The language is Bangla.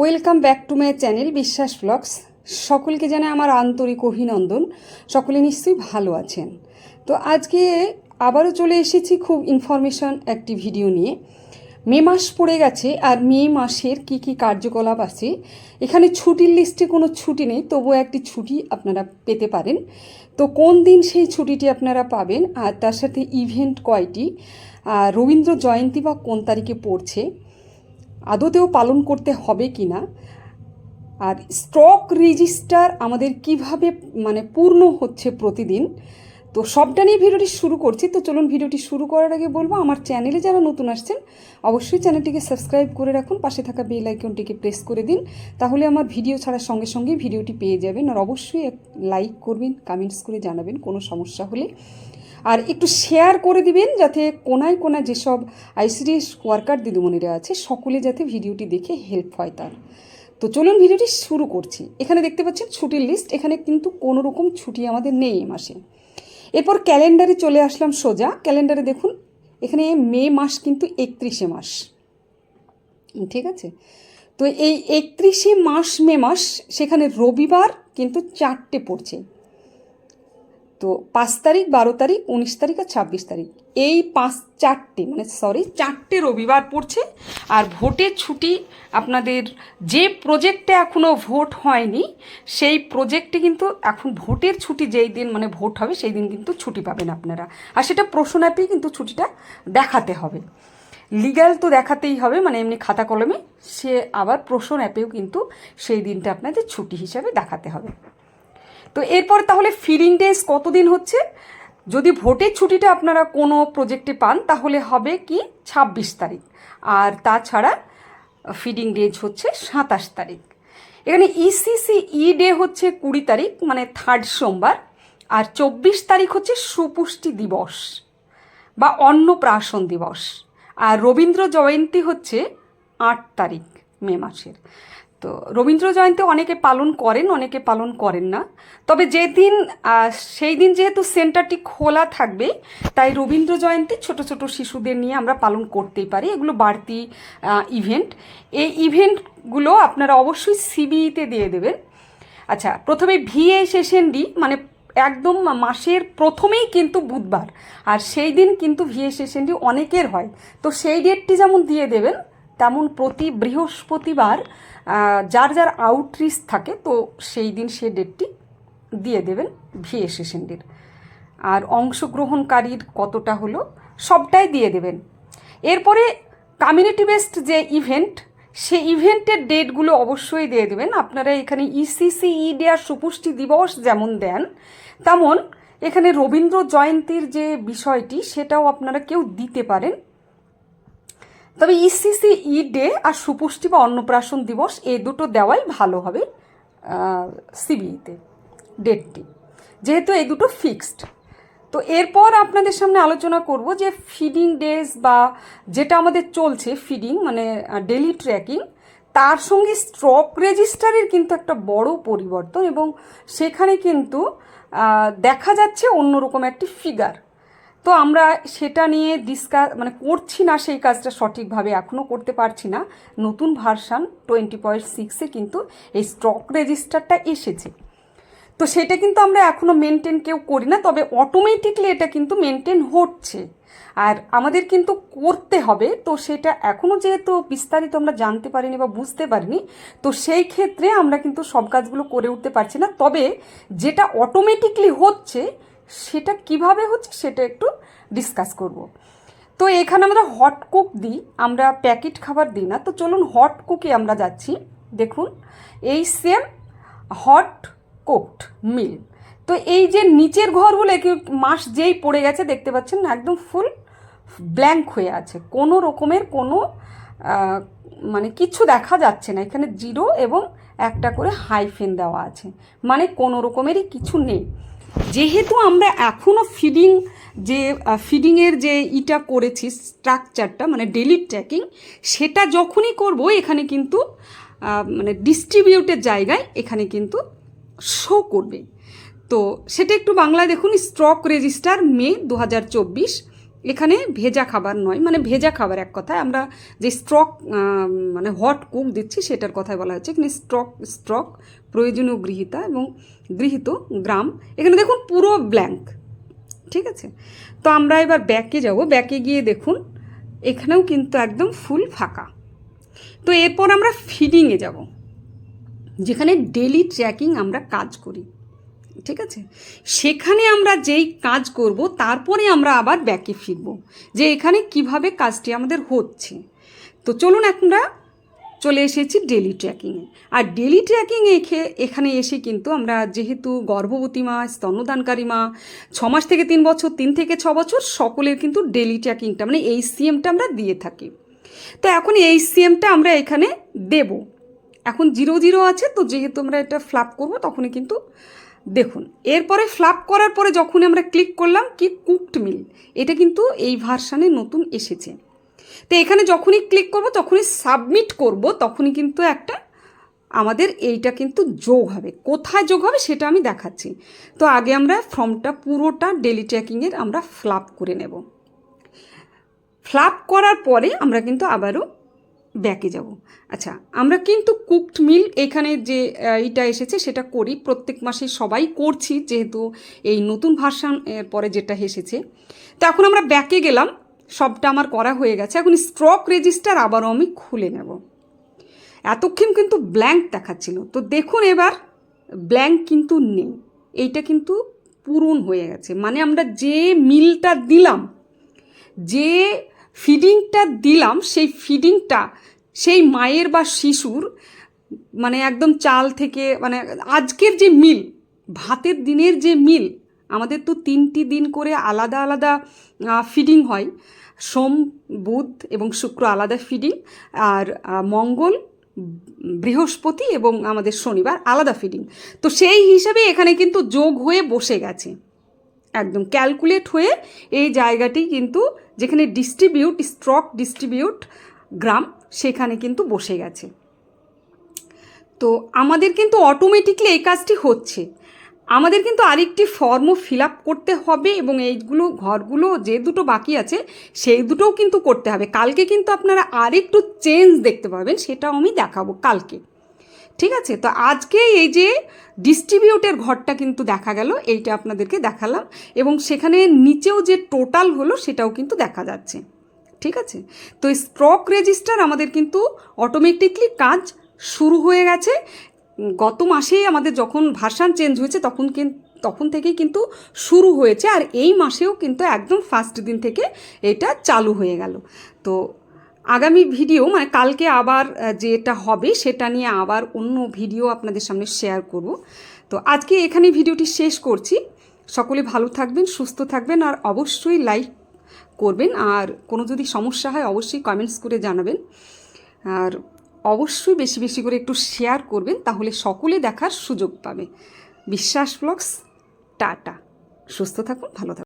Welcome back to my channel Biswas blogs. সকলকে জানাই আমার আন্তরিক অভিনন্দন। সকলে নিশ্চয়ই ভালো আছেন। তো আজকে আবারও চলে এসেছি খুব ইনফরমেশন একটি ভিডিও নিয়ে। মে মাস পড়ে গেছে আর মে মাসের কি কি কার্যকলাপ আছে। এখানে ছুটির লিস্টে কোনো ছুটি নেই, তবুও একটি ছুটি আপনারা পেতে পারেন। তো কোন দিন সেই ছুটিটি আপনারা পাবেন আর তার সাথে ইভেন্ট কয়টি? আর রবীন্দ্র জয়ন্তী বা কোন তারিখে পড়ছে? আদতেও পালন করতে হবে কি না আর স্টক রেজিস্টার আমাদের কীভাবে মানে পূর্ণ হচ্ছে প্রতিদিন? তো সবটা নিয়ে ভিডিওটি শুরু করছি। তো চলুন ভিডিওটি শুরু করার আগে বলব, আমার চ্যানেলে যারা নতুন আসছেন, অবশ্যই চ্যানেলটিকে সাবস্ক্রাইব করে রাখুন, পাশে থাকা বেল আইকনটিকে প্রেস করে দিন, তাহলে আমার ভিডিও ছাড়ার সঙ্গে সঙ্গে ভিডিওটি পেয়ে যাবেন। আর অবশ্যই লাইক করবেন কমেন্টস করে জানাবেন, কোনো সমস্যা হলে। আর একটু শেয়ার করে দিবেন যাতে কোনায় কোনায় যেসব আইসিডিএস ওয়ার্কার দিদিমণিরা আছে, সকলে যাতে ভিডিওটি দেখে হেল্প হয় তার। তো চলুন ভিডিওটি শুরু করছি। এখানে দেখতে পাচ্ছেন ছুটির লিস্ট এখানে কিন্তু কোনো রকম ছুটি আমাদের নেই এ মাসে। এরপর ক্যালেন্ডারে চলে আসলাম সোজা। ক্যালেন্ডারে দেখুন, এখানে মে মাস কিন্তু একত্রিশে মাস। ঠিক আছে? তো এই একত্রিশে মাস, মে মাস, সেখানে রবিবার কিন্তু চারটে পড়ছে। তো পাঁচ তারিখ, বারো তারিখ, উনিশ তারিখ আর ছাব্বিশ তারিখ। এই পাঁচ, চারটে মানে সরি চারটে রবিবার পড়ছে আর ভোটের ছুটি আপনাদের যে প্রজেক্টে এখনও ভোট হয়নি, সেই প্রজেক্টে কিন্তু এখন ভোটের ছুটি যেই দিন মানে ভোট হবে, সেই দিন কিন্তু ছুটি পাবেন আপনারা। আর সেটা প্রশ্ন অ্যাপেই কিন্তু ছুটিটা দেখাতে হবে। লিগ্যাল তো দেখাতেই হবে মানে এমনি খাতা কলমে, সে আবার প্রশ্ন অ্যাপেও কিন্তু সেই দিনটা আপনাদের ছুটি হিসাবে দেখাতে হবে। তো এরপর তাহলে ফিডিং ডেজ কতদিন হচ্ছে? যদি ভোটের ছুটিটা আপনারা কোনো প্রজেক্টে পান, তাহলে হবে কি ছাব্বিশ তারিখ। আর তাছাড়া ফিডিং ডেজ হচ্ছে সাতাশ তারিখ। এখানে ইসিসি ই ডে হচ্ছে কুড়ি তারিখ মানে থার্ড সোমবার। আর চব্বিশ তারিখ হচ্ছে সুপুষ্টি দিবস বা অন্নপ্রাশন দিবস। আর রবীন্দ্র জয়ন্তী হচ্ছে আট তারিখ, মে মাসের। তো রবীন্দ্র জয়ন্তী অনেকে পালন করেন, অনেকে পালন করেন না। তবে যেদিন সেই দিন যেহেতু সেন্টারটি খোলা থাকবে, তাই রবীন্দ্র জয়ন্তী ছোট ছোট শিশুদের নিয়ে আমরা পালন করতেই পারি। এগুলো বাড়তি ইভেন্ট এই ইভেন্টগুলো আপনারা অবশ্যই সিবিইতে দিয়ে দেবেন। আচ্ছা প্রথমে ভিএ সেশন ডি মানে একদম মাসের প্রথমেই কিন্তু বুধবার। আর সেই দিন কিন্তু ভিএ সেশনটি অনেকের হয়। তো সেই ডেটটি যেমন দিয়ে দেবেন, তেমন প্রতি বৃহস্পতিবার যার যার আউটরিচ থাকে, তো সেই দিন সে ডেটটি দিয়ে দেবেন ভিএ সেশনটির আর অংশগ্রহণকারীর কতটা হলো, সবটাই দিয়ে দেবেন। এরপরে কমিউনিটি বেসড যে ইভেন্ট সেই ইভেন্টের ডেটগুলো অবশ্যই দিয়ে দেবেন। আপনারা এখানে ইসিসি ই ডে আর সুপুষ্টি দিবস যেমন দেন, তেমন এখানে রবীন্দ্র জয়ন্তীর যে বিষয়টি, সেটাও আপনারা কেউ দিতে পারেন। তবে ইসিসি ই ডে আর সুপুষ্টি বা অন্নপ্রাশন দিবস এই দুটো দেওয়াই ভালো হবে সিবিইতে ডেটটি যেহেতু এই দুটো ফিক্সড তো এরপর আপনাদের সামনে আলোচনা করব যে ফিডিং ডেজ বা যেটা আমাদের চলছে ফিডিং মানে ডেলি ট্র্যাকিং তার সঙ্গে স্ট্রক রেজিস্টারের কিন্তু একটা বড় পরিবর্তন এবং সেখানে কিন্তু দেখা যাচ্ছে অন্যরকম একটি ফিগার তো আমরা সেটা নিয়ে ডিসকাস মানে করছি না সেই কাজটা সঠিকভাবে এখনও করতে পারছি না। নতুন ভার্সান টোয়েন্টি পয়েন্ট সিক্সে কিন্তু এই স্টক রেজিস্টারটা এসেছে। তো সেটা কিন্তু আমরা এখনও মেনটেন কেউ করি না, তবে অটোমেটিকলি এটা কিন্তু মেনটেন হচ্ছে। আর আমাদের কিন্তু করতে হবে, তো সেটা এখনও যেহেতু বিস্তারিত আমরা জানতে পারিনি বা বুঝতে পারিনি, তো সেই ক্ষেত্রে আমরা কিন্তু সব কাজগুলো করে উঠতে পারছি না। তবে যেটা অটোমেটিকলি হচ্ছে, সেটা কীভাবে হচ্ছে সেটা একটু ডিসকাস করব। তো এখানে আমরা হট কুক দিই, আমরা প্যাকেট খাবার দিই না। তো চলুন হট কুকে আমরা যাচ্ছি। দেখুন, এই সেম হট কুকড মিল তো এই যে নিচের ঘরগুলো মাস যেই পড়ে গেছে, দেখতে পাচ্ছেন না, একদম ফুল ব্ল্যাঙ্ক হয়ে আছে। কোনো রকমের কোনো মানে কিছু দেখা যাচ্ছে না। এখানে জিরো এবং একটা করে হাইফেন দেওয়া আছে। মানে কোনো রকমেরই কিছু নেই। যেহেতু আমরা এখনও ফিডিং যে ফিডিংয়ের যে ইটা করেছি স্ট্রাকচারটা মানে ডেলি ট্র্যাকিং সেটা যখনই করব, এখানে কিন্তু মানে ডিস্ট্রিবিউটের জায়গায় এখানে কিন্তু শো করবে। তো সেটা একটু বাংলায় দেখুন স্ট্রক রেজিস্টার মে দু হাজার চব্বিশ। এখানে ভেজা খাবার নয় মানে ভেজা খাবার এক কথায়। আমরা যে স্ট্রক মানে হট কুক দিচ্ছি সেটার কথাই বলা হচ্ছে। এখানে স্ট্রক স্ট্রক প্রয়োজনীয় গৃহীতা এবং গৃহীত গ্রাম। এখানে দেখুন পুরো ব্ল্যাঙ্ক ঠিক আছে? তো আমরা এবার ব্যাকে যাব। ব্যাকে গিয়ে দেখুন, এখানেও কিন্তু একদম ফুল ফাঁকা। তো এরপর আমরা ফিডিংয়ে যাব, যেখানে ডেলি ট্র্যাকিং আমরা কাজ করি। ঠিক আছে? সেখানে আমরা যেই কাজ করব, তারপরে আমরা আবার ব্যাকে ফিরব যে এখানে কীভাবে কাজটি আমাদের হচ্ছে। তো চলুন আমরা চলে এসেছি ডেলি ট্র্যাকিংয়ে আর ডেলি ট্র্যাকিং এখে, এখানে এসে কিন্তু আমরা যেহেতু গর্ভবতী মা, স্তন্যদানকারী মা, ছ মাস থেকে তিন বছর, তিন থেকে ছ বছর সকলের কিন্তু ডেলি ট্র্যাকিংটা মানে এই সিএমটা আমরা দিয়ে থাকি। তো এখন এই সিএমটা আমরা এখানে দেব। এখন জিরো জিরো আছে, তো যেহেতু আমরা এটা ফ্লাপ করব, তখনই কিন্তু দেখুন, এরপরে ফ্লাপ করার পরে যখন আমরা ক্লিক করলাম, কি কুকড মিল এটা কিন্তু এই ভার্সানে নতুন এসেছে। তো এখানে যখনই ক্লিক করব, তখনই সাবমিট করব, তখনই কিন্তু একটা আমাদের এইটা কিন্তু যোগ হবে। কোথায় যোগ হবে সেটা আমি দেখাচ্ছি। তো আগে আমরা ফর্মটা পুরোটা ডেলি ট্র্যাকিংয়ের আমরা ফ্লাপ করে নেব। ফ্লাপ করার পরে আমরা কিন্তু আবারও ব্যাকে যাব। আচ্ছা আমরা কিন্তু কুকড মিল এখানে যে এইটা এসেছে সেটা করি। প্রত্যেক মাসে সবাই করছি, যেহেতু এই নতুন ভার্সান পরে যেটা এসেছে। তো এখন আমরা ব্যাকে গেলাম, সবটা আমার করা হয়ে গেছে। এখন স্ট্রক রেজিস্টার আবারও আমি খুলে নেব। এতক্ষণ কিন্তু ব্ল্যাঙ্ক দেখাচ্ছিল। তো দেখুন এবার ব্ল্যাঙ্ক কিন্তু নেই। এইটা কিন্তু পূরণ হয়ে গেছে। মানে আমরা যে মিলটা দিলাম, যে ফিডিংটা দিলাম, সেই ফিডিংটা সেই মায়ের বা শিশুর মানে একদম চাল থেকে মানে আজকের যে মিল, ভাতের দিনের যে মিল, আমাদের তো তিনটি দিন করে আলাদা আলাদা ফিডিং হয়। সোম, বুধ এবং শুক্র আলাদা ফিডিং আর মঙ্গল, বৃহস্পতি এবং আমাদের শনিবার আলাদা ফিডিং তো সেই হিসাবে এখানে কিন্তু যোগ হয়ে বসে গেছে। একদম ক্যালকুলেট হয়ে এই জায়গাটি কিন্তু যেখানে ডিস্ট্রিবিউট স্ট্রক ডিস্ট্রিবিউট গ্রাম, সেখানে কিন্তু বসে গেছে। তো আমাদের কিন্তু অটোমেটিকলি এই কাজটি হচ্ছে। আমাদের কিন্তু আরেকটি ফর্মও ফিল আপ করতে হবে এবং এইগুলো ঘরগুলো যে দুটো বাকি আছে, সেই দুটোও কিন্তু করতে হবে। কালকে কিন্তু আপনারা আরেকটু চেঞ্জ দেখতে পাবেন, সেটাও আমি দেখাবো কালকে। ঠিক আছে? তো আজকে এই যে ডিস্ট্রিবিউটের ঘরটা কিন্তু দেখা গেল, এইটা আপনাদেরকে দেখালাম এবং সেখানে নিচেও যে টোটাল হলো সেটাও কিন্তু দেখা যাচ্ছে। ঠিক আছে? তো স্ট্রক রেজিস্টার আমাদের কিন্তু অটোমেটিকলি কাজ শুরু হয়ে গেছে। গত মাসেই আমাদের যখন ভার্সান চেঞ্জ হয়েছে তখন কিন- তখন থেকেই কিন্তু শুরু হয়েছে আর এই মাসেও কিন্তু একদম ফার্স্ট দিন থেকে এটা চালু হয়ে গেল। তো আগামী ভিডিও মানে কালকে আবার যেটা হবে সেটা নিয়ে আবার অন্য ভিডিও আপনাদের সামনে শেয়ার করব। তো আজকে এখানে ভিডিওটি শেষ করছি। সকলে ভালো থাকবেন, সুস্থ থাকবেন আর অবশ্যই লাইক করবেন। আর কোনো যদি সমস্যা হয় অবশ্যই কমেন্টস করে জানাবেন। আর অবশ্যই বেশি বেশি করে একটু শেয়ার করবেন, তাহলে সকলে দেখার সুযোগ পাবে। বিশ্বাস ব্লগস, টাটা। সুস্থ থাকুন, ভালো থাকুন।